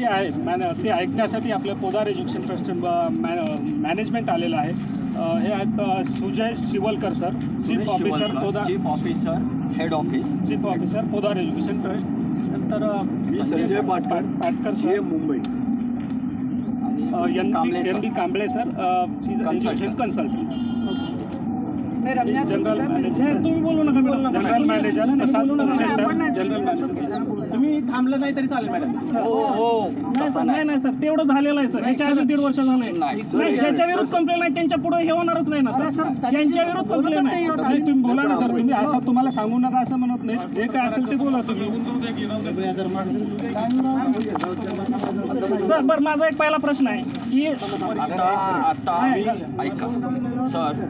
जे आहे मॅन ते ऐकण्यासाठी आपल्या पोदार एज्युकेशन ट्रस्ट मॅनेजमेंट आलेलं आहे. हे आहेत Sujay Shivalkar sir chief officer Podar chief officer head office. Chief officer Podar education trust. नंतर मी संजय पाटकर पाट- Patkar sir. Mumbai. N Kamble B sir. Kamble sir education. Consultant general तुला मॅनेजर. तुम्ही बोलू नका जनरल मॅनेजर प्रसाद पुरुषे सर जनरल मॅनेजर. तुम्ही थांबलं नाही तरी चालेल मॅडम. हो हो. नाही सर नाही नाही सर. तेवढं झालेलं आहे सर. ह्याच्या आधी दीड वर्ष झालंय नाही, हे- ज्याच्या विरुद्ध कंप्लेंट आहे त्यांच्या पुढे हे होणारच नाही ना सर. ज्यांच्या विरुद्ध कंप्लेंट नाही तुम्ही बोला ना सर. तुम्ही असं तुम्हाला सांगू नका असं म्हणत नाही. जे काय असेल ते बोला तुम्ही. सर बरं माझा एक पहिला प्रश्न आहे की आता आता ऐका. सर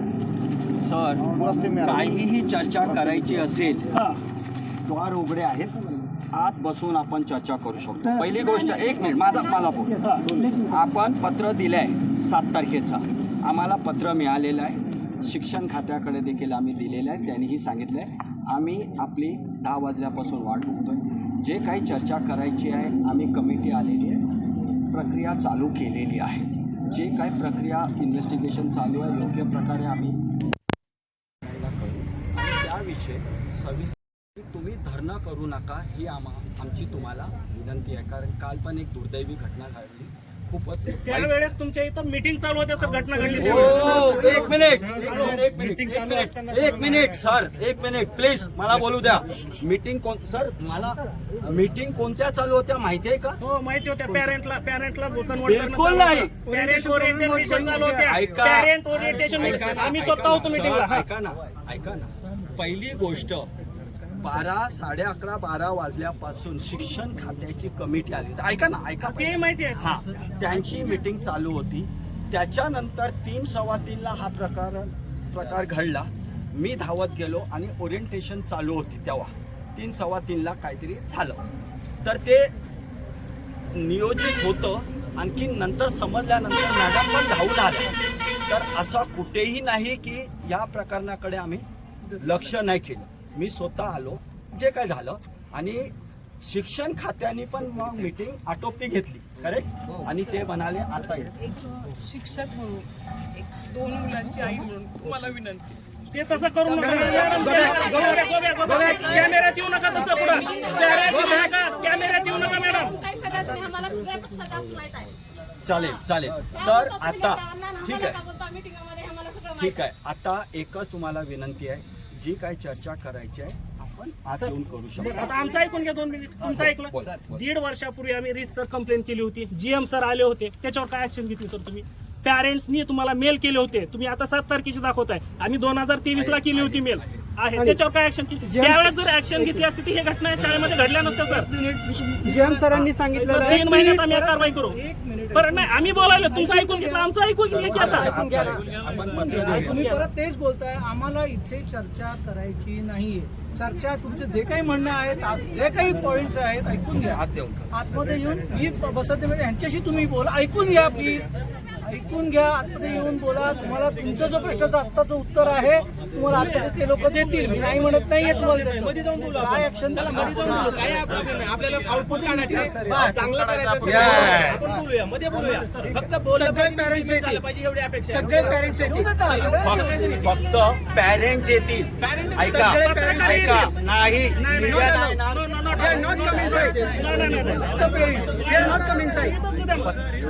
सर काहीही चर्चा करायची असेल द्वार उघडे आहेत. आत बसून आपण चर्चा करू शकतो. पहिली गोष्ट एक मिनिट माझा माझा फोन. आपण पत्र दिलंय सात तारखेचा. आम्हाला पत्र मिळालेलं आहे. शिक्षण खात्याकडे देखील आम्ही दिलेलं आहे. त्यांनीही सांगितलं आहे आम्ही आपली दहा वाजल्यापासून वाट बघतोय. जे काही चर्चा करायची आहे आम्ही कमिटी आलेली आहे. प्रक्रिया चालू केलेली आहे. जे काही प्रक्रिया इन्व्हेस्टिगेशन चालू आहे योग्य प्रकारे आम्ही त्याविषयी सविस्तर तुम्ही धरणं करू नका ही आम्हा आमची तुम्हाला विनंती आहे. कारण काल पण एक दुर्दैवी घटना घडली. खूपच त्यावेळेस तुमच्या इथं मीटिंग चालू होते सर घटना घडली. हो. एक मिनिट एक मिनिट एक मिनिट सर एक मिनिट प्लीज मला बोलू द्या. मीटिंग कोण सर मला मीटिंग कोणत्या चालू होत्या माहिती आहे का? हो माहिती होत्या. पॅरेंटला पॅरेंटला बिलकुल नाही. पॅरेंट ओरिएंटेशन चालू होत्या. पॅरेंट ओरिएंटेशन आम्ही स्वतः होतो मीटिंगला ऐका ना. ऐका ना. पहिली गोष्ट बारा साडे अकरा बारा वाजल्यापासून शिक्षण खात्याची कमिटी आली. ऐका ना ऐका ते माहिती आहे. हा त्यांची मीटिंग चालू होती. त्याच्यानंतर तीन सव्वा तीनला हा प्रकार प्रकार घडला. मी धावत गेलो आणि ओरिएंटेशन चालू होती तेव्हा. तीन सव्वा तीनला काहीतरी झालं. तर ते नियोजित होतं. आणखी नंतर समजल्यानंतर मॅडम पण धावून आल्या. तर असं कुठेही नाही की या प्रकरणाकडे आम्ही लक्ष नाही केलं मी स्वतः आलो जे काय झालं आणि शिक्षण खात्याने पण मग मीटिंग आटोपती घेतली करेक्ट आणि ते म्हणाले आता येईल एक शिक्षक म्हणून एक दोन मुलांची आई म्हणून तुम्हाला विनंती ते तसं करू नका. कॅमेऱ्यात येऊ नका तसं पुढं कॅमेऱ्यात येऊ नका मॅडम चालेल चालेल तर आता ठीक आहे ठीक आहे आता एकच तुम्हाला विनंती आहे जी काय चर्चा करायची आहे आपण आज येऊन करू बरं, शकतो आता आमचं ऐकून घ्या दोन मिनिट. तुमचं ऐकलं. बोल, बोल. दीड वर्षापूर्वी आम्ही रिस सर कंप्लेंट केली होती. जीएम सर आले होते. त्याच्यावर काय ऍक्शन घेतली सर तुम्ही? पॅरेंट्सनी तुम्हाला मेल केले होते. तुम्ही आता सात तारखेची दाखवताय. आम्ही दोन हजार तेवीस ला केली होती मेल आहे. त्याच्यावर काय ऍक्शन त्यावेळेस जर ऍक्शन घेतली असती तर हे घटना शाळेमध्ये घडल्या नसत्या सर. जेएम सरांनी सांगितलं तीन महिन्यात आम्ही कारवाई करू. बरं नाही आम्ही बोलायला. तुमचं ऐकून घेतलं आमचं ऐकून घेतलं की आता तुम्ही परत तेच बोलताय आम्हाला इथे चर्चा करायची नाहीये. चर्चा तुमचे जे काही म्हणणं आहेत आज जे काही पॉइंट्स आहेत ऐकून घ्या. हात देऊन. करा. आतमध्ये येऊन मी बसत नाही यांच्याशी तुम्ही बोला. ऐकून घ्या प्लीज ऐकून घ्या आतमध्ये येऊन बोला. तुम्हाला तुमचं जो प्रश्नाचं आत्ताचं उत्तर आहे तुम्हाला आतमध्ये ते लोक देतील. मी नाही म्हणत नाहीये तुम्हाला मध्ये जाऊन बोला काय ऍक्शन आपल्याला आउटपुट काढायचं बस. चांगलं करायचं Yes. आपण बोलूया. मध्ये बोलूया. फक्त बोललं सगळे पाहिजे parents झालं येतील. पाहिजे एवढी अपेक्षा आहे. सगळे पॅरेंट्स येतील. फक्त पॅरेंट्स येतील. ऐका. नाही. नाही, नाही, media नाही, नाही. no, no, no, no, no, no, no, नाही, नाही, नाही. फक्त parents. They are not coming inside.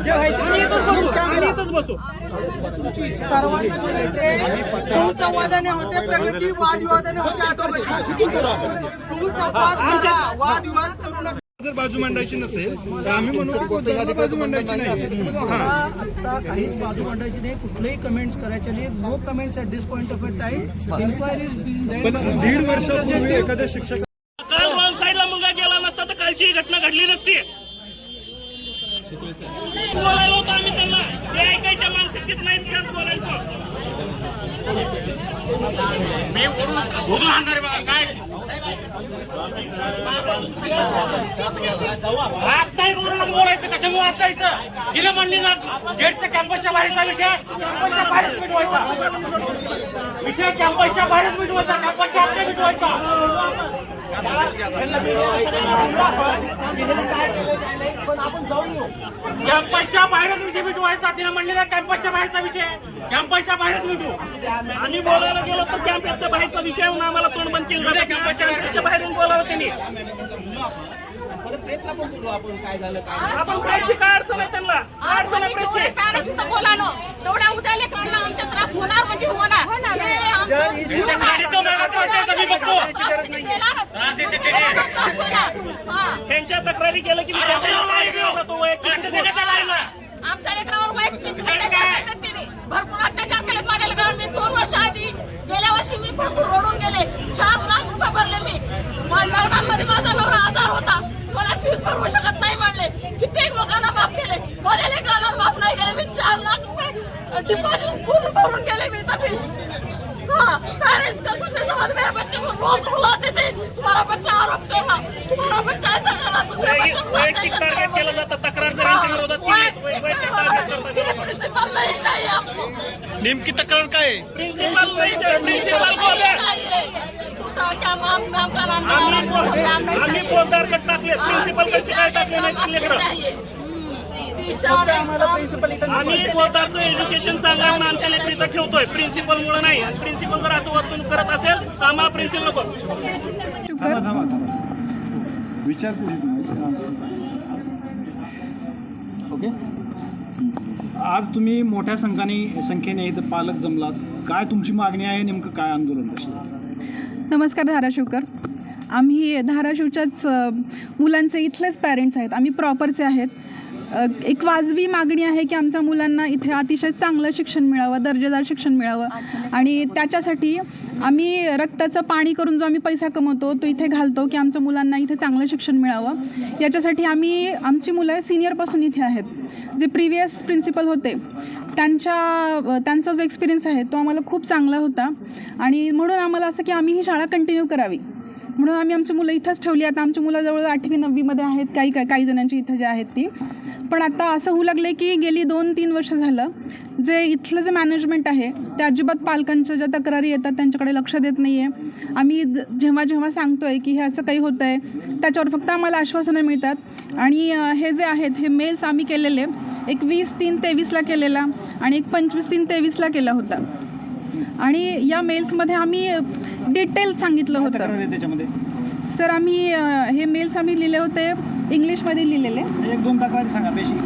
जे व्हायचं आम्ही इथंच बसू आम्ही इथंच बसू संवादाने होते प्रगती वादविवादाने होते अधोगती संवाद करा, वादविवाद करू नका. जर बाजू मांडायची नसेल तर आम्ही म्हणू कोणत्याही बाजू मांडायची नाही. आता काहीच बाजू मांडायची नाही कुठलेही कमेंट्स करायचे नाही. No comments at this point of a time inquiries पण दीड वर्षापूर्वी एखाद्या शिक्षक काल वन साईडला मुलगा गेला नसता तर काढली नसती. बोलायला होतो आम्ही त्यांना. ते ऐकायच्या मानसिकतेत नाही शांत बोलायचो मी वरून आणणार आहे काय? हात नाही कोणाला बोलायचं कशामुळे वाचायचं तिला म्हणली ना गेटच्या कॅम्पसच्या बाहेरचा विषय कॅम्पसच्या बाहेर मिटवायचा विषय कॅम्पसच्या बाहेरच मिटवायचा कॅम्पसच्या आत मिटवायचा. कॅम्पसच्या बाहेरच विषय मिटवायचा तिने म्हणलेला कॅम्पसच्या बाहेरचा विषय. कॅम्पसच्या बाहेरच मिटू. आम्ही बोलायला गेलो तर कॅम्पसच्या बाहेरचा विषय म्हणून आम्हाला तोंड बंद केलं कॅम्पसच्या बाहेरून बोलावं त्यांनी. आपण काय झालं काय आपण प्रेसची काय अडचण आहे त्यांना? काय आज अडचण आहे प्रेसची जेवढे parents इथं बोलावलं, तेवढ्या उद्या लेकरांना आमचा त्रास होणार म्हणजे होणार. आमचं त्यांच्या. हा. तक्रारी केलं की. आमच्या लेकरावर वैयक्तिक. भरपूर अत्याचार केले. दोन वर्ष आधी गेल्या वर्षी मी भरपूर रडून गेले चार लाख रुपये भरले मी माझ्या लग्नामध्ये माझा नवरा आजार होता मला फीस भरवू शकत नाही म्हणले कित्येक लोकांना माफ केले माझ्या लेकराला माफ नाही केले मी चार लाख पूर्ण गेले मी हाँ पेरेंट्स का कुछ समझ मेरे बच्चे को रोज रुलाते थे तुम्हारा बच्चा आरोप तुम्हारा बच्चा ऐसा दूसरे बच्चों वैयक्तिक टार्गेट केलं जातं तक्रारदारांच्या विरोधात वैयक्तिक टार्गेट करतात प्रिंसिपल नहीं चाहिए आपको नेमकी तक्रार काय आहे? प्रिन्सिपल प्रिन्सिपल चाहिए नाम आम्ही टाकले प्रिन्सिपल कशी काय टाकले नाही लेकरं आम्ही पोद्दारचं एज्युकेशन चांगलं म्हणून आमच्या लेकरं इथं ठेवतोय. प्रिन्सिपल मुळे नाही. आणि प्रिन्सिपल जर असं वर्तणूक करत असेल तर आम्हाला प्रिन्सिपल नको. विचार ओके. आज तुम्ही मोठ्या संख्याने संख्येने इथं पालक जमलात. काय तुमची मागणी आहे? नेमकं काय आंदोलन नमस्कार धाराशिवकर. आम्ही धाराशिवच्याच मुलांचे इथलेच पॅरेंट्स आहेत. आम्ही प्रॉपरचे आहेत. एक वाजवी मागणी आहे की आमच्या मुलांना इथे अतिशय चांगलं शिक्षण मिळावं दर्जेदार शिक्षण मिळावं. आणि त्याच्यासाठी आम्ही रक्ताचं पाणी करून जो आम्ही पैसा कमवतो तो इथे घालतो की आमच्या मुलांना इथे चांगलं शिक्षण मिळावं. याच्यासाठी आम्ही आमची मुलं सिनियरपासून इथे आहेत. जे प्रिव्हियस प्रिन्सिपल होते त्यांच्या त्यांचा जो एक्सपिरियन्स आहे तो आम्हाला खूप चांगला होता. आणि म्हणून आम्हाला असं की आम्ही ही शाळा कंटिन्यू करावी. म्हणून आम्ही आमची मुलं इथंच ठेवली. आता आमची मुलं जवळ आठवी नववीमध्ये आहेत. काही काही काही जणांची इथं जे आहेत ती. पण आता असं होऊ लागलं की गेली दोन तीन वर्ष झालं जे इथलं जे मॅनेजमेंट आहे ते अजिबात पालकांच्या ज्या तक्रारी येतात त्यांच्याकडे लक्ष देत नाही आहे आम्ही जेव्हा जेव्हा सांगतो आहे की हे असं काही होतं आहे त्याच्यावर फक्त आम्हाला आश्वासनं मिळतात. आणि हे जे आहेत हे मेल्स आम्ही केलेले एक वीस तीन तेवीसला केलेला आणि एक पंचवीस तीन तेवीसला केला होता. आणि या मेल्समध्ये आम्ही डिटेल सांगितलं होतं. त्याच्यामध्ये? सर आम्ही अ, हे मेल्स आम्ही लिहिले होते इंग्लिशमध्ये लिहिलेले. एक दोन तक्रारी सांगा बेसिक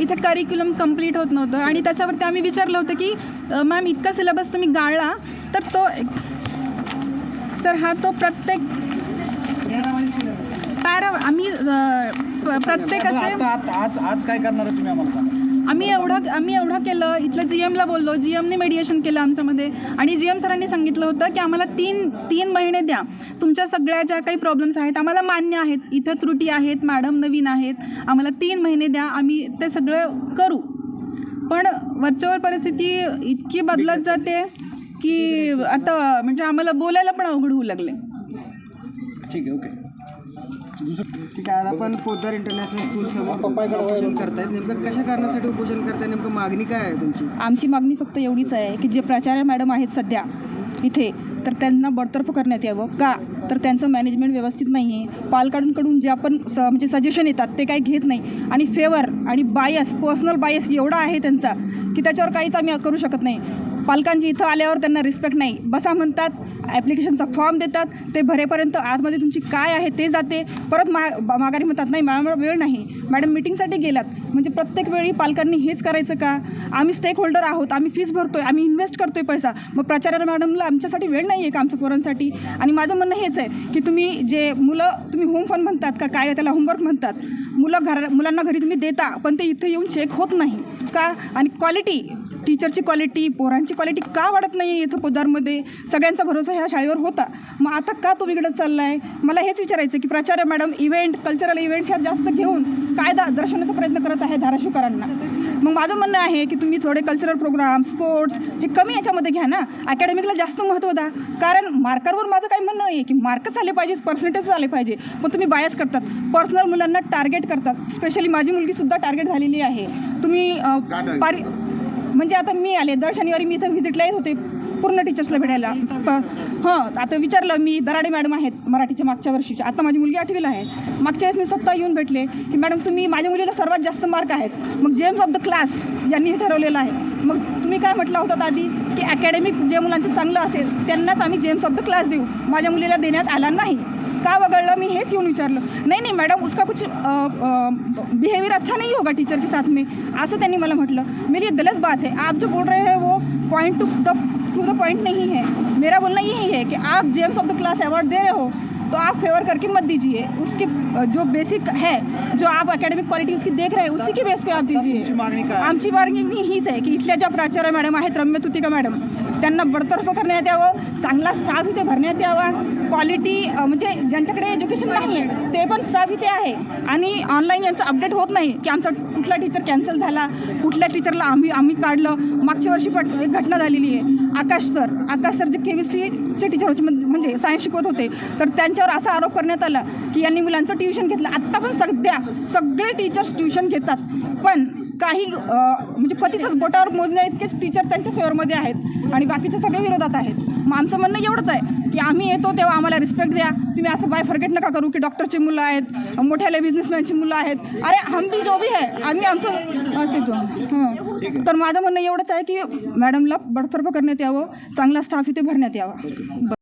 इथे करिक्युलम कंप्लीट होत नव्हतं. आणि त्याच्यावरती आम्ही विचारलं होतं की अ, मॅम इतका सिलेबस तुम्ही गाळला तर तो सर हा तो प्रत्येक पॅरा आम्ही अ, प- प्रत्येकाचे आता आज आज काय करणार आहे तुम्ही आम्हाला सांगा. आम्ही एवढं आम्ही एवढं केलं. इथलं जी एमला बोललो. जी एमने मेडिएशन केलं आमच्यामध्ये. आणि जी एम सरांनी सांगितलं होतं की आम्हाला तीन तीन महिने द्या. तुमच्या सगळ्या ज्या काही प्रॉब्लेम्स आहेत आम्हाला मान्य आहेत. इथं त्रुटी आहेत मॅडम नवीन आहेत. आम्हाला तीन महिने द्या. आम्ही ते सगळं करू. पण वरच्यावर परिस्थिती इतकी बदलत जाते की आता म्हणजे आम्हाला बोलायला पण अवघड होऊ लागले. ठीक आहे ओके ठीक आहे आपण पोद्दार इंटरनॅशनल स्कूल समोर उपोषण करतायत. नेमकं कशा कारणासाठी उपोषण करताय नेमकं मागणी काय आहे तुमची? आमची मागणी फक्त एवढीच आहे की जे प्राचार्य मॅडम आहेत सध्या इथे तर त्यांना बडतर्फ करण्यात यावं. का? तर त्यांचं मॅनेजमेंट व्यवस्थित नाही आहे पालकांकडून जे आपण स म्हणजे सजेशन येतात ते काही घेत नाही. आणि फेवर आणि बायस पर्सनल बायस एवढा आहे त्यांचा की त्याच्यावर काहीच आम्ही करू शकत नाही. पालकांची इथं आल्यावर त्यांना रिस्पेक्ट नाही. बसा म्हणतात ॲप्लिकेशनचा फॉर्म देतात ते भरेपर्यंत आतमध्ये तुमची काय आहे ते जाते. परत मा माघारी म्हणतात नाही मॅडम वेळ नाही. मॅडम मिटिंगसाठी गेलात. म्हणजे प्रत्येक वेळी पालकांनी हेच करायचं का? आम्ही स्टेक होल्डर आहोत आम्ही फीस आहे आम्ही इन्व्हेस्ट करतो आहे पैसा. मग प्राचार्य मॅडमला आमच्यासाठी वेळ नाही आहे का आमच्या पोरांसाठी? आणि माझं म्हणणं हेच आहे की तुम्ही जे मुलं तुम्ही होम फन म्हणतात का काय त्याला होमवर्क म्हणतात. मुलं घर मुलांना घरी तुम्ही देता पण ते इथं येऊन चेक होत नाही. का? आणि क्वालिटी टीचरची क्वालिटी पोरांची क्वालिटी का वाढत नाही आहे इथं पोदारमध्ये सगळ्यांचा भरोसा ह्या शाळेवर होता. मग आता का तो बिघडत चालला आहे मला हेच विचारायचं की प्राचार्य मॅडम इव्हेंट कल्चरल इव्हेंट्स ह्या जास्त घेऊन काय दा दर्शवण्याचा प्रयत्न करत आहे धाराशिव शिशुकरांना मग माझं म्हणणं आहे की तुम्ही थोडे कल्चरल प्रोग्राम स्पोर्ट्स हे कमी याच्यामध्ये घ्या ना. अकॅडमिकला जास्त महत्त्व द्या. कारण मार्करवर माझं काही म्हणणं नाही की मार्कच आले पाहिजे पर्सेंटेज आले पाहिजे. पण तुम्ही बायस करतात. पर्सनल मुलांना टार्गेट करतात. स्पेशली माझी मुलगीसुद्धा टार्गेट झालेली आहे. तुम्ही पारी म्हणजे आता मी आले दर शनिवारी मी इथं व्हिजिटला येत होते पूर्ण टीचर्सला भेटायला. हां आता विचारलं मी दराडे मॅडम आहेत मराठीच्या मागच्या वर्षीच्या. आता माझी मुलगी आठवीला आहे. मागच्या वेळेस मी स्वतः येऊन भेटले की मॅडम तुम्ही माझ्या मुलीला सर्वात जास्त मार्क आहेत. मग जेम्स ऑफ द क्लास यांनी हे ठरवलेलं आहे. मग तुम्ही काय म्हटलं होतं आधी? की अकॅडमिक जे मुलांचं चांगलं असेल त्यांनाच आम्ही जेम्स ऑफ द क्लास देऊ. माझ्या मुलीला देण्यात आला नाही. का वगळलं मी हेच येऊन विचारलं. नाही नाही मैडम उसका कुछ बिहेवियर अच्छा नहीं होगा टीचर के साथ में. असं त्यांनी मला म्हटलं. मेरी ये गलत बात है. आप जो बोल रहे हैं वो point to the to the point नहीं है. मेरा बोलना यही है कि आप gems of the class award दे रहे हो तो आप फेवर करके मत दीजिए. उसके जो बेसिक है जो आप अकेडमिक क्वालिटी उसकी देख रहे हैं उसी के बेस पे आप दीजिए? आमची मागणी हीच आहे की इथल्या ज्या प्राचार्य मॅडम आहेत रम्य तुतिका मॅडम त्यांना बडतर्फ करण्यात यावं चांगला स्टाफ इथे भरण्यात यावा. क्वालिटी म्हणजे ज्यांच्याकडे एज्युकेशन नाही आहे ते पण स्टाफ इथे आहे. आणि ऑनलाईन यांचं अपडेट होत नाही की आमचा कुठला टीचर कॅन्सल झाला कुठल्या टीचरला आम्ही आम्ही काढलं. मागच्या वर्षी पण एक घटना झालेली आहे. आकाश सर आकाश सर जे केमिस्ट्रीचे टीचर होते म्हणजे सायन्स शिकवत होते तर त्यांच्यावर असा आरोप करण्यात आला की यांनी मुलांचं ट्युशन घेतलं. आत्ता पण सध्या सगळे टीचर्स ट्युशन घेतात. पण काही म्हणजे कधीच बोटावर मोजण्या इतकेच टीचर त्यांच्या फेवरमध्ये आहेत आणि बाकीचे सगळे विरोधात आहेत. मग आमचं म्हणणं एवढंच आहे की आम्ही येतो तेव्हा आम्हाला रिस्पेक्ट द्या. तुम्ही असं बाय फरगेट नका करू की डॉक्टरची मुलं आहेत मोठ्याले बिझनेसमॅनची मुलं आहेत. अरे हम भी जो भी है आम्ही आमचं असे हं. तर माझं म्हणणं एवढंच आहे की मॅडमला बडतर्फ करण्यात यावं चांगला स्टाफ इथे भरण्यात यावा.